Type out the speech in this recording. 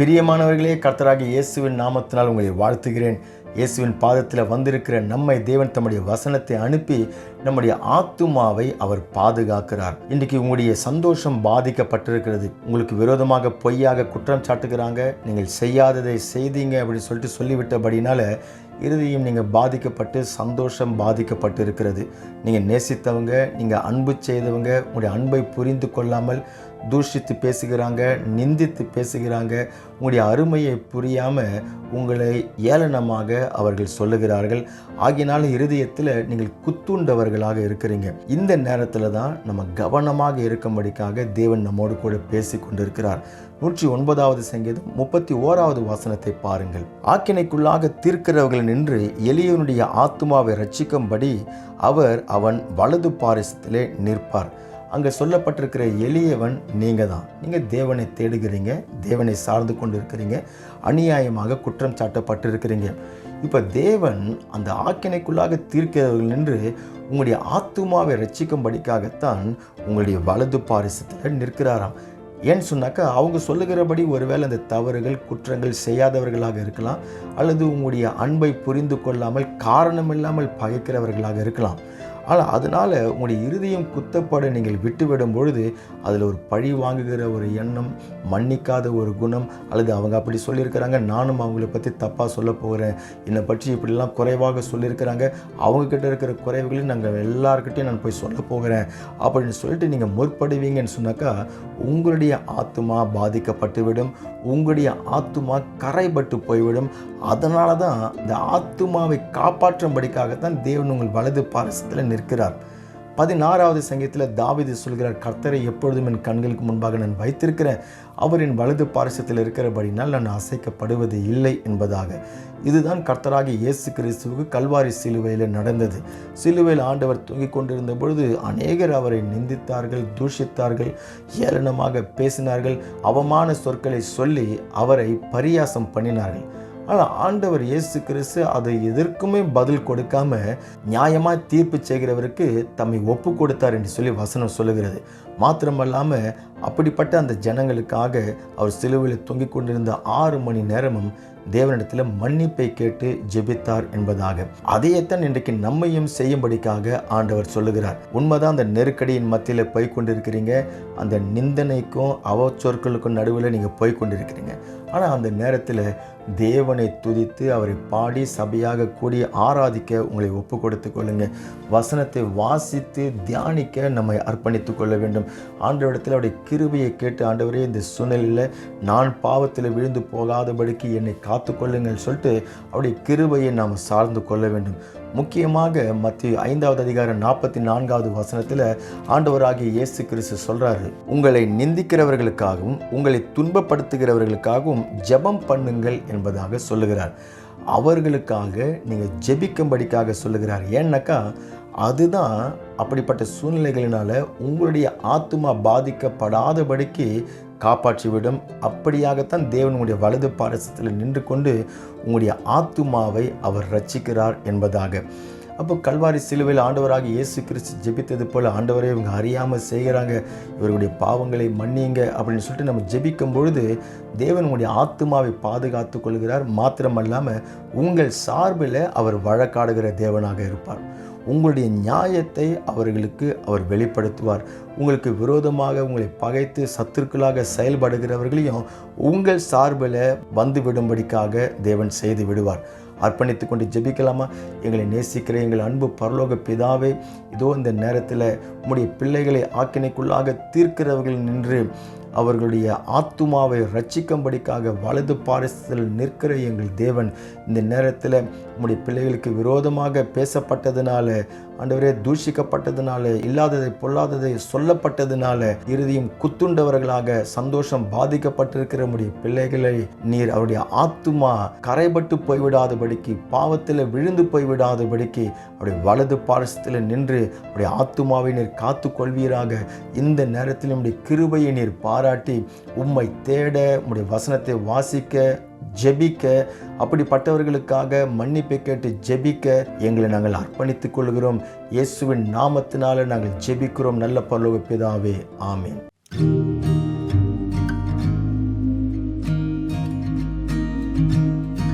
பிரியமானவர்களே கர்த்தராக இயேசுவின் நாமத்தினால் உங்களை வாழ்த்துகிறேன். இயேசுவின் பாதத்தில் வந்திருக்கிற நம்மை தேவன் தம்முடைய வசனத்தை அனுப்பி நம்முடைய ஆத்துமாவை அவர் பாதுகாக்கிறார். இன்றைக்கு உங்களுடைய சந்தோஷம் பாதிக்கப்பட்டிருக்கிறது. உங்களுக்கு விரோதமாக பொய்யாக குற்றம் சாட்டுகிறாங்க. நீங்கள் செய்யாததை செய்தீங்க அப்படின்னு சொல்லிட்டு சொல்லிவிட்டபடினால இறுதியும் நீங்கள் பாதிக்கப்பட்டு சந்தோஷம் பாதிக்கப்பட்டு இருக்கிறது நீங்கள் நேசித்தவங்க நீங்கள் அன்பு செய்தவங்க உங்களுடைய அன்பை புரிந்து கொள்ளாமல் தூஷித்து பேசுகிறாங்க நிந்தித்து பேசுகிறாங்க. உங்களுடைய அருமையை புரியாமல் உங்களை ஏளனமாக அவர்கள் சொல்லுகிறார்கள். ஆகினால இருதயத்தில் நீங்கள் குத்துண்டவர்களாக இருக்கிறீங்க. இந்த நேரத்தில் தான் நம்ம கவனமாக இருக்கும்படிக்காக தேவன் நம்மோடு கூட பேசி கொண்டிருக்கிறார். நூற்றி ஒன்பதாவது சங்கீதம் முப்பத்தி ஓராவது வாசனத்தை பாருங்கள். ஆக்கினைக்குள்ளாக தீர்க்கிறவர்கள் நின்று எளியவனுடைய ஆத்மாவை ரட்சிக்கும்படி அவர் அவன் வலது பாரிசத்திலே நிற்பார். அங்கே சொல்லப்பட்டிருக்கிற எளியவன் நீங்கள் தான் நீங்கள் தேவனை தேடுகிறீங்க தேவனை சார்ந்து கொண்டு இருக்கிறீங்க அநியாயமாக குற்றம் சாட்டப்பட்டிருக்கிறீங்க. இப்போ தேவன் அந்த ஆக்கினைக்குள்ளாக தீர்க்கிறவர்கள் நின்று உங்களுடைய ஆத்துமாவை ரட்சிக்கும்படிக்காகத்தான் உங்களுடைய வலது பாரிசத்தில் நிற்கிறாராம். ஏன்னு சொன்னாக்கா அவங்க சொல்லுகிறபடி ஒருவேளை அந்த தவறுகள் குற்றங்கள் செய்யாதவர்களாக இருக்கலாம் அல்லது உங்களுடைய அன்பை புரிந்து கொள்ளாமல் காரணமில்லாமல் பகைக்கிறவர்களாக இருக்கலாம். ஆனால் அதனால் உங்களுடைய இறுதியும் குத்தப்பட நீங்கள் விட்டுவிடும் பொழுது அதில் ஒரு பழி வாங்குகிற ஒரு எண்ணம் மன்னிக்காத ஒரு குணம் அல்லது அவங்க அப்படி சொல்லியிருக்கிறாங்க நானும் அவங்கள பற்றி தப்பாக சொல்ல போகிறேன் என்னை பற்றி இப்படிலாம் குறைவாக சொல்லியிருக்கிறாங்க அவங்கக்கிட்ட இருக்கிற குறைவுகளையும் நாங்கள் எல்லாருக்கிட்டையும் நான் போய் சொல்ல போகிறேன். அப்படின்னு சொல்லிட்டு நீங்கள் முற்படுவீங்கன்னு சொன்னாக்கா உங்களுடைய ஆத்துமா பாதிக்கப்பட்டுவிடும் உங்களுடைய ஆத்துமா கரைபட்டு போய்விடும். அதனால தான் இந்த ஆத்துமாவை காப்பாற்றும்படிக்காகத்தான் தேவன் உங்கள் வலது பாரசத்தில் நிற்கிறார் பதினாறாவது சங்கீதத்தில் தாவிது சொல்கிறார் கர்த்தரை எப்பொழுதும் என் கண்களுக்கு முன்பாக நான் வைத்திருக்கிறேன். அவரின் வலது பாரசத்தில் இருக்கிறபடினால் நான் அசைக்கப்படுவது இல்லை என்பதாக. இதுதான் கர்த்தராக இயேசு கிறிஸ்துவுக்கு கல்வாரி சிலுவையில் நடந்தது. சிலுவையில் ஆண்டவர் தூங்கிக் கொண்டிருந்த பொழுது அநேகர் அவரை நிந்தித்தார்கள் தூஷித்தார்கள் ஏளனமாக பேசினார்கள் அவமான சொற்களை சொல்லி அவரை பரியாசம் பண்ணினார்கள். ஆனால் ஆண்டவர் இயேசு கிறிஸ்து அதை எதற்குமே பதில் கொடுக்காம நியாயமாக தீர்ப்பு செய்கிறவருக்கு தம்மை ஒப்பு கொடுத்தார் என்று சொல்லி வசனம் சொல்லுகிறது. மாத்திரமல்லாமல் அப்படிப்பட்ட அந்த ஜனங்களுக்காக அவர் சிலுவையில் தொங்கிக் கொண்டிருந்த ஆறு மணி நேரமும் தேவனிடத்தில் மன்னிப்பை கேட்டு ஜெபித்தார் என்பதாக. அதையேத்தான் இன்றைக்கு நம்மையும் செய்யும்படிக்காக ஆண்டவர் சொல்லுகிறார். உண்மைதான் அந்த நெருக்கடியின் மத்தியில் போய் கொண்டிருக்கிறீங்க. அந்த நிந்தனைக்கும் அவச்சொற்களுக்கும் நடுவில் நீங்கள் போய் கொண்டிருக்கிறீங்க. ஆனால் அந்த நேரத்தில் தேவனை துதித்து அவரை பாடி சபையாக கூடி ஆராதிக்க உங்களை ஒப்பு கொடுத்து கொள்ளுங்க. வசனத்தை வாசித்து தியானிக்க நம்மை அர்ப்பணித்து கொள்ள வேண்டும். ஆண்டவரிடத்தில் அவருடைய கிருபையை கேட்டு ஆண்டவரே இந்த சூழ்நிலையில் நான் பாவத்தில் விழுந்து போகாதபடிக்கு என்னை காத்து கொள்ளுங்கள் சொல்லிட்டு அவருடைய கிருபையை நாம் சார்ந்து கொள்ள வேண்டும். முக்கியமாக மத்திய ஐந்தாவது அதிகாரம் நாற்பத்தி நான்காவது வசனத்தில் ஆண்டவராகிய இயேசு கிறிஸ்து சொல்கிறாரு உங்களை நிந்திக்கிறவர்களுக்காகவும் உங்களை துன்பப்படுத்துகிறவர்களுக்காகவும் ஜெபம் பண்ணுங்கள் என்பதாக சொல்லுகிறார். அவர்களுக்காக நீங்கள் ஜெபிக்கும்படிக்காக சொல்லுகிறார். ஏன்னாக்கா அதுதான் அப்படிப்பட்ட சூழ்நிலைகளினால உங்களுடைய ஆத்மா பாதிக்கப்படாதபடிக்கு காப்பாற்றிவிடும். அப்படியாகத்தான் தேவனுடைய வலது பாரசத்தில் நின்று கொண்டு உங்களுடைய ஆத்துமாவை அவர் ரட்சிக்கிறார் என்பதாக. அப்போ கல்வாரி சிலுவையில் ஆண்டவராக இயேசு கிறிஸ்து ஜெபித்தது போல் ஆண்டவரே இவங்க அறியாமல் செய்கிறாங்க. இவர்களுடைய பாவங்களை மன்னிங்க அப்படின்னு சொல்லிட்டு நம்ம ஜெபிக்கும் பொழுது தேவன் உங்களுடைய பாதுகாத்து கொள்கிறார். மாத்திரமல்லாமல் உங்கள் சார்பில் அவர் வழக்காடுகிற தேவனாக இருப்பார். உங்களுடைய நியாயத்தை அவர்களுக்கு அவர் வெளிப்படுத்துவார். உங்களுக்கு விரோதமாக உங்களை பகைத்து சத்துருக்களாக செயல்படுகிறவர்களையும் உங்கள் சார்பில் வந்து விடும்படிக்காக தேவன் செய்து விடுவார். அர்ப்பணித்து கொண்டு ஜெபிக்கலாமா? எங்களை நேசிக்கிற எங்கள் அன்பு பரலோக பிதாவே இதோ இந்த நேரத்தில் உம்முடைய பிள்ளைகளை ஆக்கினைக்குள்ளாக தீர்க்கிறவர்கள் நின்று அவர்களுடைய ஆத்துமாவை ரட்சிக்கும்படிக்காக வலது பாரிசத்தில் நிற்கிற எங்கள் தேவன். இந்த நேரத்தில் உம்முடைய பிள்ளைகளுக்கு விரோதமாக பேசப்பட்டதுனால ஆண்டவரே தூஷிக்கப்பட்டதுனால இல்லாததை பொல்லாததை சொல்லப்பட்டதுனால இறுதியும் குத்துண்டவர்களாக சந்தோஷம் பாதிக்கப்பட்டிருக்கிற உடைய பிள்ளைகளை நீர் அவருடைய ஆத்துமா கரைபட்டு போய்விடாதபடிக்கு பாவத்தில் விழுந்து போய்விடாதபடிக்கு அவருடைய வலது பாரசத்தில் நின்று அவருடைய ஆத்துமாவை நீர் காத்து கொள்வீராக இந்த நேரத்தில் உடைய கிருபையை நீர் பாராட்டி உம்மை தேட உடைய வசனத்தை வாசிக்க ஜெபிக்க அப்படிப்பட்டவர்களுக்காக மன்னிப்பை கேட்டு ஜெபிக்க எங்களை நாங்கள் அர்ப்பணித்துக் கொள்கிறோம். இயேசுவின் நாமத்தினால நாங்கள் ஜெபிக்கிறோம். நல்ல பரலோக பிதாவே. ஆமீன்.